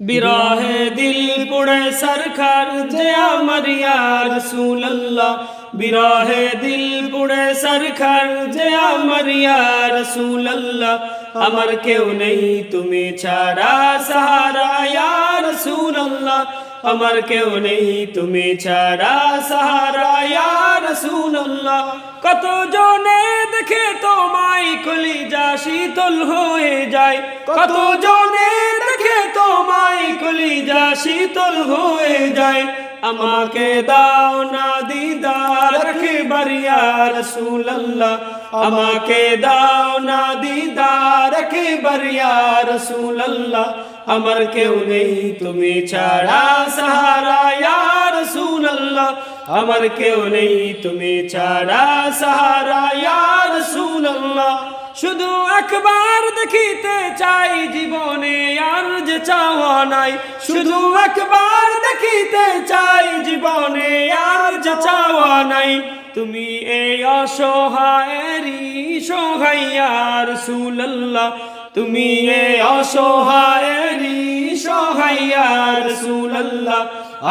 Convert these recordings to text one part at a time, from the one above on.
বিরহে দিল পুড়ে সরকার যে আমার রাসূলুল্লাহ বিরহে দিল পুড়ে সরকার যে আমার ইয়া আমার কেউ নেই তুমি ছাড়া সাহারা রাসূলুল্লাহ আমার কেউ নেই তুমি ছাড়া সাহারা রাসূলুল্লাহ কত জনে দেখে তোমায় কলিজা শীতল হয়ে যায় কত জনে তোমায় কলিজা শীতল হয়ে যায়। আমাকে দাও না দিদার রাখবার ইয়া রাসূলুল্লাহ। আমাকে দাও না দিদার রাখবার ইয়া রাসূলুল্লাহ। আমার কেউ নেই তুমি ছাড়া সাহারা ইয়া রাসূলুল্লাহ। আমার কেউ নেই তুমি ছাড়া সাহারা ইয়া রাসূলুল্লাহ। শুধু একবার দেখিতে চাই জীবনে আর যে চাওয়া নাই, শুধু একবার দেখিতে চাই জীবনে আর যে চাওয়া নাই। তুমি এই অসহায়েরই সহাইয়ার সুল্লাহ তুমি এই অসহায়েরই সহাইয়ার সুল্লাহ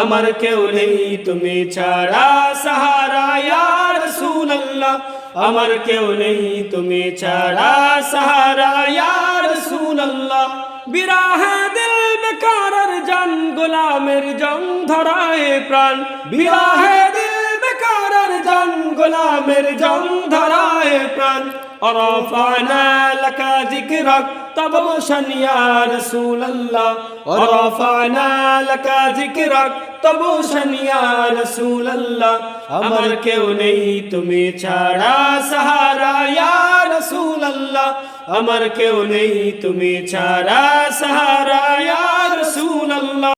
আমার কেউ নেই তুমি ছাড়া সাহারা ইয়ার সুল্লাহ আমার কেউ নেই তুমি ছাড়া সাহারা ইয়ার সুল্লাহ বিরাহে দিল বেকারের জান গোলামের জং ধরায় প্রাণ বিরাহে দিল বেকারের জান গোলামের জং ধরায় প্রাণ ورفعنا لك ذكرك طبوشا يا رسول الله ورفعنا لك ذكرك طبوشا يا رسول الله আমার কেউ নেই তুমি ছাড়া সাহারা ইয়া রাসূল আল্লাহ আমার কেউ নেই তুমি ছাড়া সাহারা ইয়া